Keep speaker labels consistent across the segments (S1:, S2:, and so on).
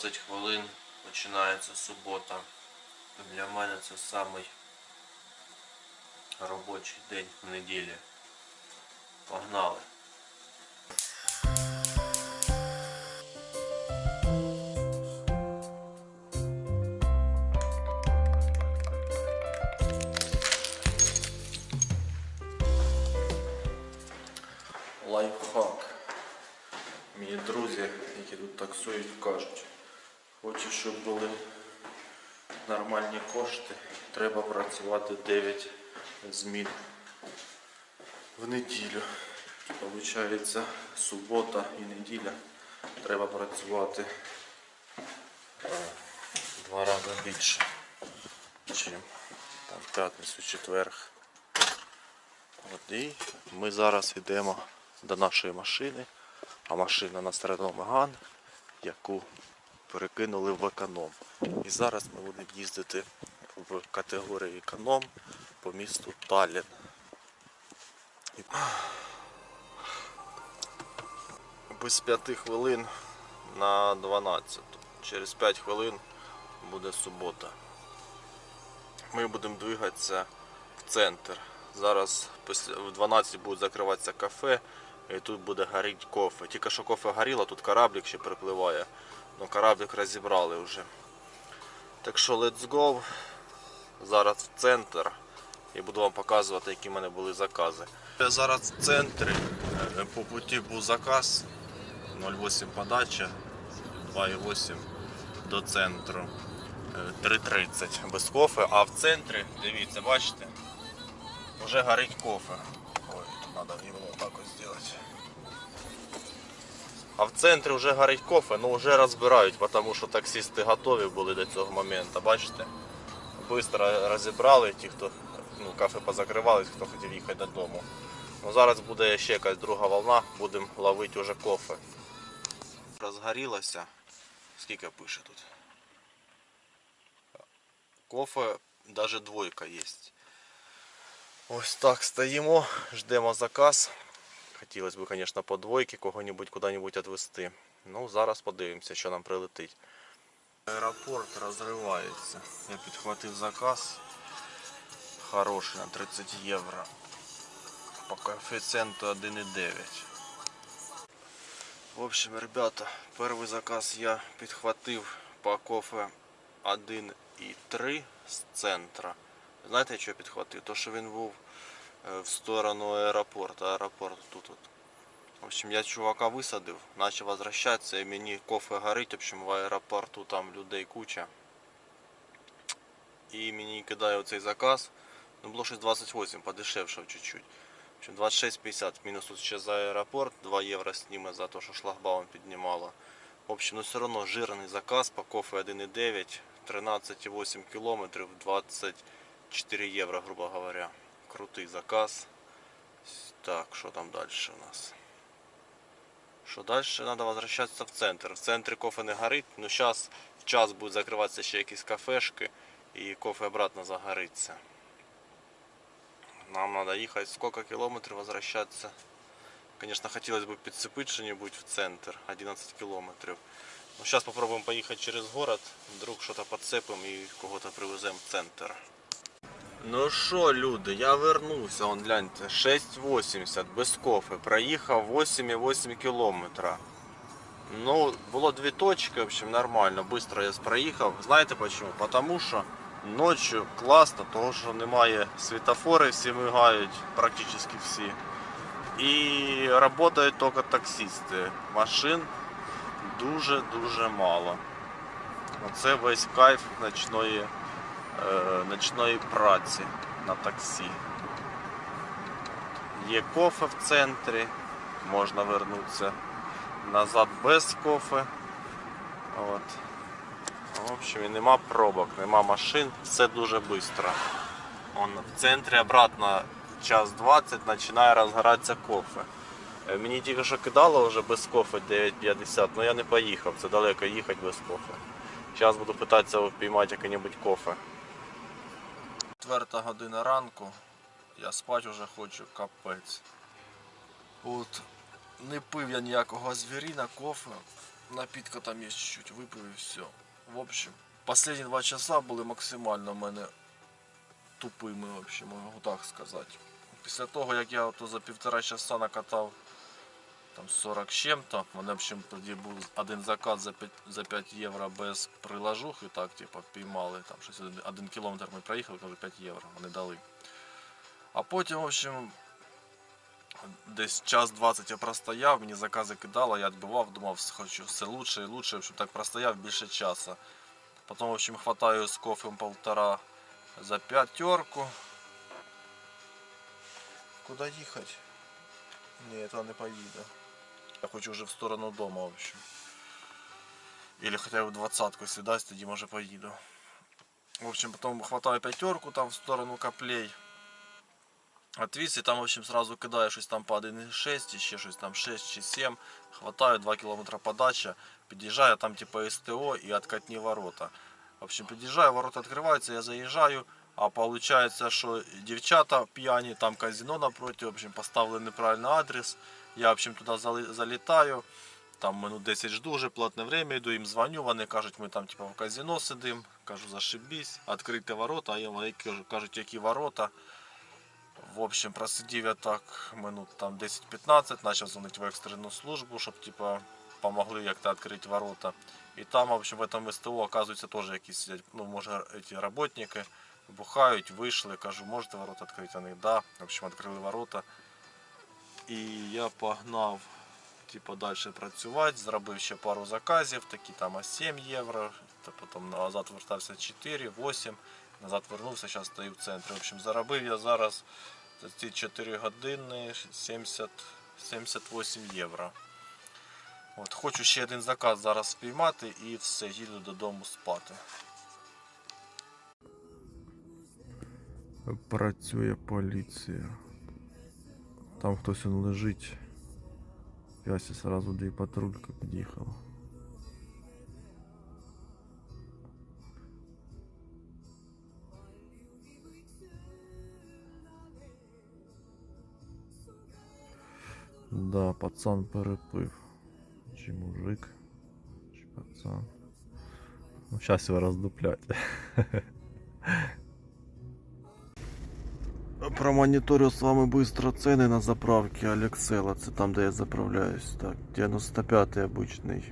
S1: 20 хвилин починається субота. Для мене це самий робочий день в неділі. Погнали. Лайфхак. Мої друзі, які тут таксують, кажуть, хочу, щоб були нормальні кошти, треба працювати 9 змін в неділю. Получається, субота і неділя треба працювати е, два рази більше, ніж в п'ятницю, четверг. От і ми зараз йдемо до нашої машини, а машина на Меган, яку перекинули в економ. І зараз ми будемо їздити в категорії економ по місту Таллін. Без 5 хвилин на 12. Через 5 хвилин буде субота. Ми будемо двигатися в центр. Зараз в 12 буде закриватися кафе, і тут буде горіти кофе. Тільки що кофе горіло, тут кораблик ще припливає. Ну кораблик розібрали вже. Так що let's go. Зараз в центр і буду вам показувати, які в мене були закази. Я зараз в центрі. Е, По путі був заказ 0,8 подача, 2,8 до центру. Е, 3,30 без кофе, а в центрі, дивіться, бачите, вже горить кофе. Ой, тут треба його так ось зробити. А в центрі вже горить кофе, ну вже розбирають, тому що таксисти готові були до цього моменту, бачите? Бистро розібрали ті, хто ну, кафе позакривались, хто хотів їхати додому. Ну, зараз буде ще якась друга волна, будемо ловити вже кофе. Розгорілося. Скільки пише тут? Кофе навіть двойка є. Ось так стоїмо, ждемо заказ. Хотілося б, звісно, по двойки кого-небудь куди-небудь відвезти. Ну, зараз подивимося, що нам прилетить. Аеропорт розривається. Я підхватив заказ. Хороший на 30 євро. По коефіцієнту 1,9. В общем, ребята, перший заказ я підхватив по кофе 1,3 з центра. Знаєте, що я підхватив? То, що він був в сторону аеропорту. Аеропорт тут. От. В общем, я чувака висадив, почав возвращатися і мені кофе горить, в общем, в аеропорту там людей куча. І мені кидає оцей заказ. Ну було щось 28, подешевшав чуть-чуть. В общем, 26,50 мінус тут ще за аеропорт, 2 євро сніме за те, що шлагбаум піднімало. В общем, ну все одно жирний заказ по кофе 1,9, 13,8 кілометрів, 24 євро, грубо говоря. Крутий заказ. Так, що там далі у нас? Що далі? Треба возвращатися в центр. В центрі кофе не горить, але зараз в час будуть закриватися ще якісь кафешки і кофе обратно загориться. Нам треба їхати сколько кілометрів возвращатися. Конечно, хотелось бы подцепить что-нибудь в центр, 11 километров. Но сейчас попробуем поехать через город, вдруг что-то подцепим и кого-то привезем в центр. Ну що, люди, я вернувся, он гляньте, 6,80 без кофе, проїхав 8,8 кілометра. Ну, було дві точки, в общем, нормально, быстро я проїхав. Знаєте почему? Потому що ночью класно, того що немає світофори, всі мигають, практично всі. І працюють тільки таксисти. Машин дуже-дуже мало. Оце весь кайф ночної, ночної праці на таксі. Є кофе в центрі, можна вернутися назад без кофе. От. В общем, і нема пробок, нема машин, все дуже швидко. В центрі обратно час 20 починає розгоратися кофе. Е, Мені тільки що кидало вже без кофе 9.50, але я не поїхав, це далеко їхати без кофе. Зараз буду питатися впіймати яке-небудь кофе. Четверта година ранку, я спати вже хочу, капець. От не пив я ніякого звіріна, кофе. Напитка там є чуть-чуть, випив і все. В общем, последні два часа були максимально в мене тупими, в можу так сказати. Після того, як я за півтора часа накатав там 40 з чим-то, в мене в общем, тоді був один заказ за 5, за 5 євро без прилажухи, так, типу, піймали, там щось один, один кілометр ми проїхали, кажу 5 євро, вони дали. А потім, в общем, десь час 20 я простояв, мені закази кидало, я відбивав, думав, хочу все лучше і лучше, общем, так простояв більше часу. Потім, в общем, хватаю з кофем полтора за пятерку. Куда їхати? Ні, это не поїде. Я хочу вже в сторону дома, в общем. Или хотя бы в двадцатку, если дасть, тоді може поїду. В общем, потом хватаю пятерку там в сторону коплей. Отвіз і там, в общем, сразу кидаю щось там по 1,6 і ще щось там 6 чи 7. Хватаю 2 км подача, під'їжджаю, там типа СТО і откатні ворота. В общем, під'їжджаю, ворота відкриваються, я заїжджаю, а получается, що дівчата п'яні, там казино напроти, в общем, поставили неправильний адрес. Я, в общем, туди залітаю. Там минут 10 жду, вже платне время, йду їм дзвоню, вони кажуть, ми там типу, в казино сидимо. Кажу, зашибісь, відкрити ворота, а я кажуть, які ворота. В общем, просидів я так минут там 10-15, почав дзвонити в екстрену службу, щоб типа помогли як-то відкрити ворота. І там, в общем, в этом СТО, оказується, теж якісь сидять, ну, може, ці работники бухають, вийшли, кажу, можете ворота відкрити? Вони, да. В общем, відкрили ворота. І я погнав типу, далі працювати, зробив ще пару заказів, такі там а 7 євро, та потім назад вертався 4, 8, назад вернувся, зараз стою в центрі. В общем, заробив я зараз за ці 4 години 70, 78 євро. От, хочу ще один заказ зараз спіймати і все, їду додому спати. Працює поліція. Там хтось он лежить. Ясі сразу дві патрульки під'їхала. Да, пацан перепив. Чи мужик, чи пацан. Ну, сейчас его роздуплять. Промониторю с вами быстро цены на заправке Алексела. Це там, де я заправляюсь. Так, 95 обычный.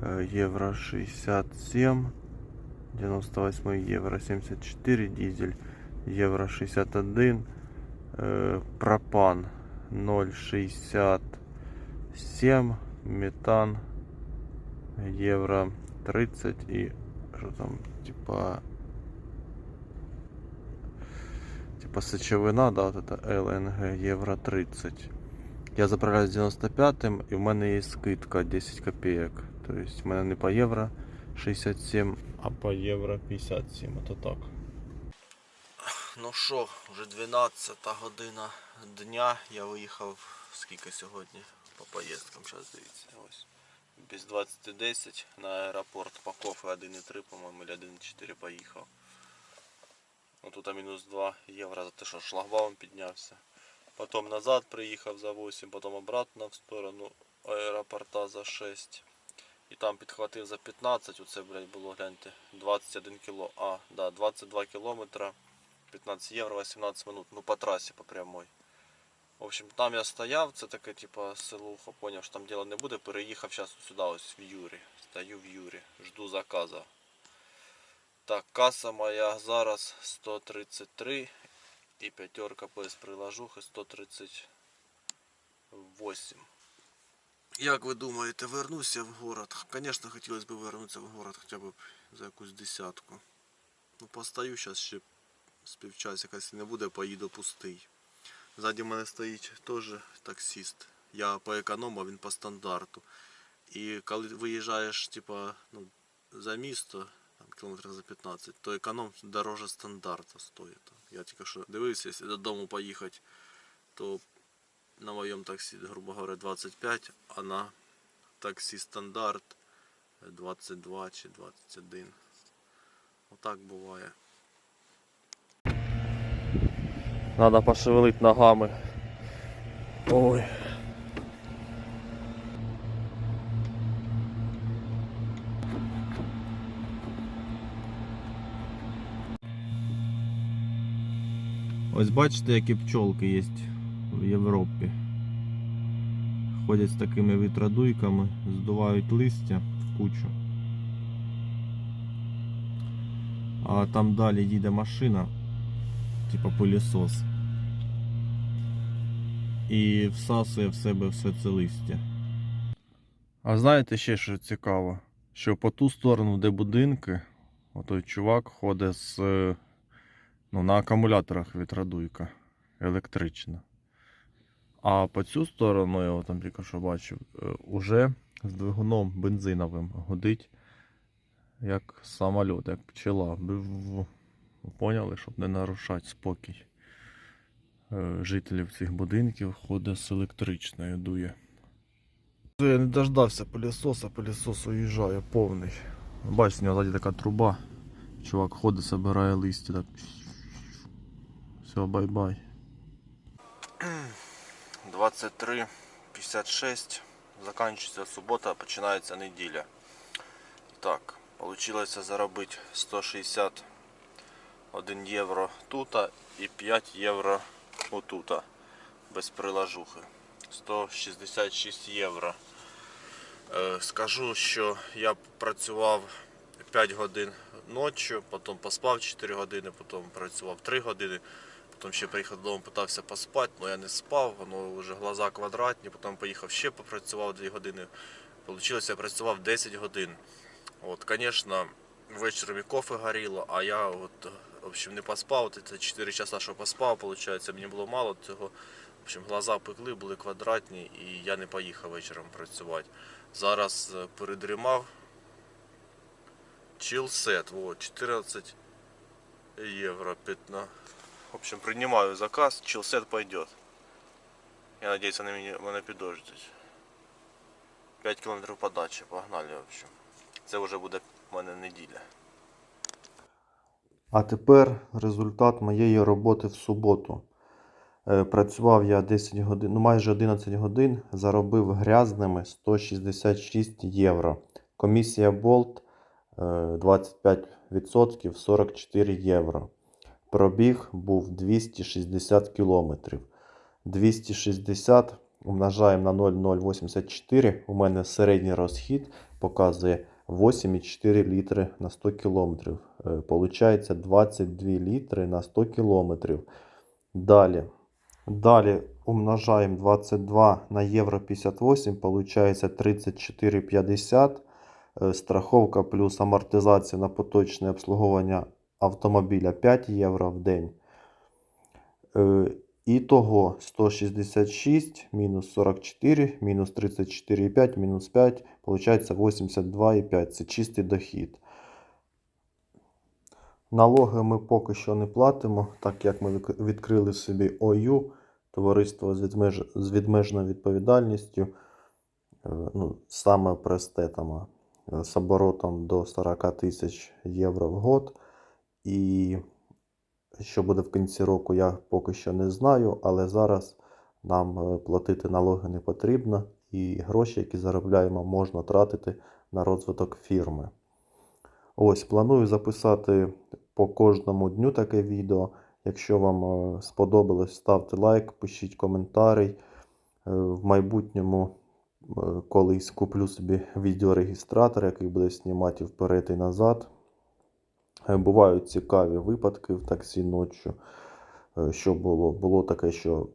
S1: Э, Евро 67. 98 евро 74 дизель. Евро 61. Э, Пропан 0,67. Метан евро 30 и что там типа типа сечовина, да, вот это ЛНГ евро 30. Я заправляюсь 95-м і в мене є скидка 10 копеек. То есть в мене не по євро 67, а по євро 57. Это так. Ну що, вже 12 година дня. Я виїхав скільки сьогодні по поїздкам. Зараз дивіться. Ось. Без 20.10 на аеропорт по кофе 1,3, по-моєму, или 1,4 поїхав. Ну тут мінус 2 євро за те, що шлагбаум піднявся. Потім назад приїхав за 8, потім обратно в сторону аеропорта за 6. І там підхватив за 15, оце, блядь, було, гляньте, 21 кіло. А, да, 22 кілометра, 15 євро, 18 минут. Ну по трасі, по прямой. В общем, там я стояв, це таке, типа, селухо, поняв, що там діла не буде, переїхав зараз сюди, ось в Юрі. Стою в Юрі, жду заказа. Так, каса моя зараз 133 і п'ятерка без приложухи 138. Як ви думаєте, вернуся в город? Звісно, хотілося б вернутися в город хоча б за якусь десятку. Ну, постою зараз ще з півчасика, якщо не буде, поїду пустий. Ззаді мене стоїть теж таксист. Я по економу, а він по стандарту. І коли виїжджаєш, типа, ну, за місто, там, кілометрів за 15, то економ дороже стандарта стоїть. Я тільки що дивився, якщо додому поїхати, то на моєму таксі, грубо говоря, 25, а на таксі стандарт 22 чи 21. Отак буває. Надо пошевелить ногами. Ой. Ось бачите, які пчолки є в Європі. Ходять з такими вітродуйками, здувають листя в кучу. А там далі їде машина, типа пилісос. І всасує в себе все це листя. А знаєте ще що цікаво? Що по ту сторону, де будинки, отой чувак ходить з е, ну, на акумуляторах вітродуйка електрична. А по цю сторону, я там тільки що бачив, е, уже з двигуном бензиновим гудить як самоліт, як пчела. Бив- Поняли, щоб не нарушати спокій е, жителів цих будинків, ходить з електричною дує. Я не дождався пилісоса, пилісос уїжджає повний. Бачиш, у нього ззаді така труба. Чувак ходить, собирає листя так. Все, бай-бай. 23.56. Заканчується субота, починається неділя. Так, вийшло заробити 161 євро тут і 5 євро отута. Без прилажухи. 166 євро. Скажу, що я працював 5 годин ночі, потім поспав 4 години, потім працював 3 години. Потім ще приїхав додому, питався поспати, але я не спав, воно вже глаза квадратні, потім поїхав ще попрацював 2 години. Получилось, я працював 10 годин. От, звісно, вечором і кофе горіло, а я от, в общем, не поспав. От це 4 часа, що поспав, виходить, мені було мало цього. В общем, глаза пекли, були квадратні, і я не поїхав вечором працювати. Зараз е, передрімав. Чилсет, 14 евро 15. В общем, принимаю заказ, чилсет пойдет. Я надеюсь, они меня, мене підождуть. 5 км подачі, погнали, в общем. Це вже буде в мене неділя.
S2: А тепер результат моєї роботи в суботу. Е, Працював я 10 годин, ну майже 11 годин, заробив грязними 166 євро. Комісія Болт е, 25% 44 євро. Пробіг був 260 кілометрів. 260 умножаємо на 0,084. У мене середній розхід показує 8,4 літри на 100 кілометрів. Е, Получається 22 літри на 100 кілометрів. Далі. Далі умножаємо 22 на євро 58, получається 34,50. Е, Страховка плюс амортизація на поточне обслуговування автомобіля 5 євро в день. Е, Ітого 166 мінус 44, мінус 34,5, мінус 5, получається 82,5. Це чистий дохід. Налоги ми поки що не платимо, так як ми відкрили собі ОЮ, товариство з, відмеж... з відмежною відповідальністю, е, ну, саме просте там, е, з оборотом до 40 тисяч євро в год. І що буде в кінці року, я поки що не знаю, але зараз нам е, платити налоги не потрібно, і гроші, які заробляємо, можна тратити на розвиток фірми. Ось, планую записати по кожному дню таке відео. Якщо вам е, сподобалось, ставте лайк, пишіть коментарі. Е, В майбутньому колись куплю собі відеорегістратор, який буде знімати вперед і назад. Е, Бувають цікаві випадки в таксі ночі. Е, Що було? Було таке, що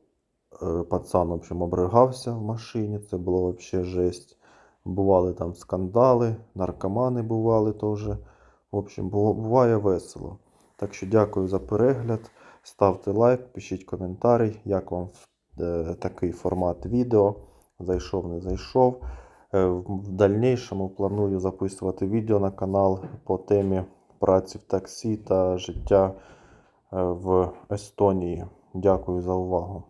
S2: е, пацан общем, обригався в машині, це було взагалі жесть. Бували там скандали, наркомани бували теж. В общем, буває весело. Так що дякую за перегляд. Ставте лайк, пишіть коментарі, як вам такий формат відео. Зайшов, не зайшов. В дальнішому планую записувати відео на канал по темі праці в таксі та життя е, в Естонії. Дякую за увагу.